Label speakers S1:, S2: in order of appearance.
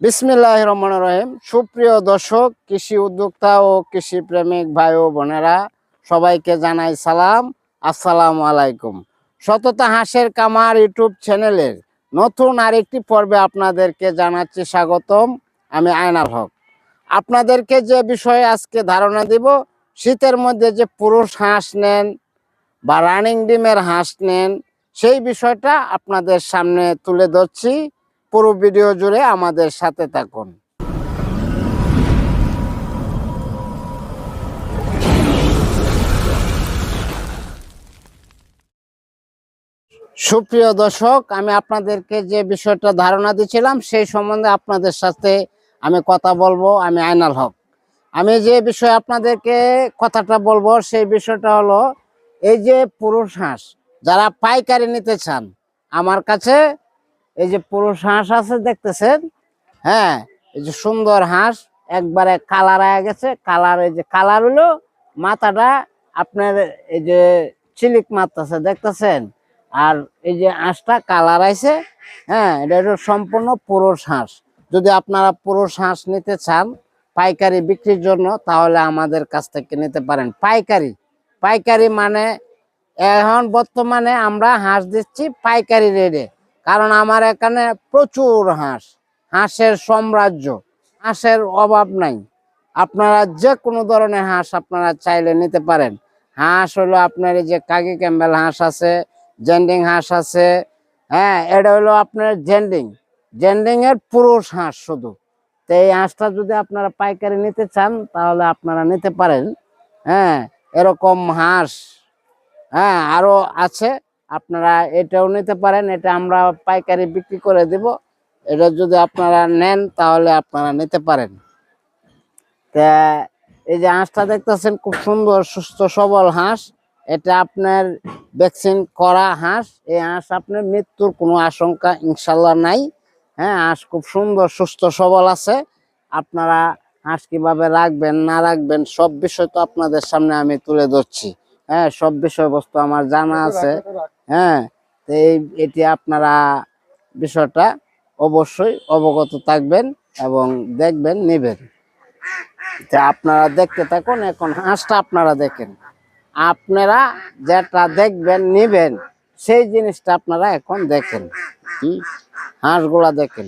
S1: বিসমিল্লাহ রহমান রহিম। সুপ্রিয় দর্শক, কৃষি উদ্যোক্তা ও কৃষি প্রেমিক ভাই ও বোনেরা, সবাইকে জানাই সালাম। আসসালামু আলাইকুম। সততা হাঁসের কামার ইউটিউব চ্যানেলের নতুন আরেকটি পর্বে আপনাদেরকে জানাচ্ছি স্বাগতম। আমি আয়নাল হক। আপনাদেরকে যে বিষয়ে আজকে ধারণা দিব, শীতের মধ্যে যে পুরুষ হাঁস নেন বা রানিং ডিমের হাঁস নেন, সেই বিষয়টা আপনাদের সামনে তুলে ধরছি। পুরো ভিডিও জুড়ে আমাদের সাথে থাকুন। সুপ্রিয় দর্শক, আমি আপনাদেরকে যে বিষয়টা ধারণা দিয়েছিলাম সেই সম্বন্ধে আপনাদের সাথে আমি কথা বলব, আমি আইনাল হক। আমি যে বিষয়ে আপনাদেরকে কথাটা বলব, সেই বিষয়টা হলো, এই যে পুরুষ হাঁস, যারা পাইকারি নিতে চান, আমার কাছে এই যে পুরুষ হাঁস আছে দেখতেছেন? হ্যাঁ এই যে সুন্দর হাঁস, একবারে কালার হয়ে গেছে। কালার, এই যে কালার হলো মাথাটা আপনার এই যে চিলিক মারতেছে দেখতেছেন? আর এই যে হাঁসটা কালার আইছে হ্যাঁ এটা হলো সম্পূর্ণ পুরুষ হাঁস। যদি আপনারা পুরুষ হাঁস নিতে চান পাইকারি বিক্রির জন্য, তাহলে আমাদের কাছ থেকে নিতে পারেন। পাইকারি পাইকারি মানে এখন বর্তমানে আমরা হাঁস দিচ্ছি পাইকারি রেটে। কারণ আমার এখানে প্রচুর হাঁস, হাঁসের সাম্রাজ্য, হাঁসের অভাব নাই। আপনারা যে কোনো ধরনের হাঁস আপনারা চাইলে নিতে পারেন। হাঁস হলো আপনার এই যে কাকি ক্যাম্বেল হাঁস আছে, জেন্ডিং হাঁস আছে হ্যাঁ এটা হলো আপনার জেন্ডিং। জেন্ডিং এর পুরুষ হাঁস শুধু। তো এই হাঁসটা যদি আপনারা পাইকারি নিতে চান, তাহলে আপনারা নিতে পারেন। হ্যাঁ এরকম হাঁস হ্যাঁ আরও আছে। আপনারা এটাও নিতে পারেন, এটা আমরা পাইকারি বিক্রি করে দেব। এটা যদি আপনারা নেন, তাহলে আপনারা নিতে পারেন। তা এই যে হাঁসটা দেখতেছেন, খুব সুন্দর, সুস্থ, সবল হাঁস। এটা আপনার ভ্যাকসিন করা হাঁস। এই হাঁস আপনার মৃত্যুর কোনো আশঙ্কা ইনশাল্লাহ নাই। হ্যাঁ হাঁস খুব সুন্দর, সুস্থ, সবল আছে। আপনারা হাঁস কীভাবে রাখবেন, না রাখবেন, সব বিষয় তো আপনাদের সামনে আমি তুলে ধরছি। হ্যাঁ সব বিষয়বস্তু আমার জানা আছে। হ্যাঁ তো এই এটি আপনারা বিষয়টা অবশ্যই অবগত থাকবেন এবং দেখবেন নেবেন। তা আপনারা দেখতে থাকুন এখন হাঁসটা আপনারা দেখেন। আপনারা যেটা দেখবেন নেবেন সেই জিনিসটা আপনারা এখন দেখেন। হুম হাঁসগুলা দেখেন।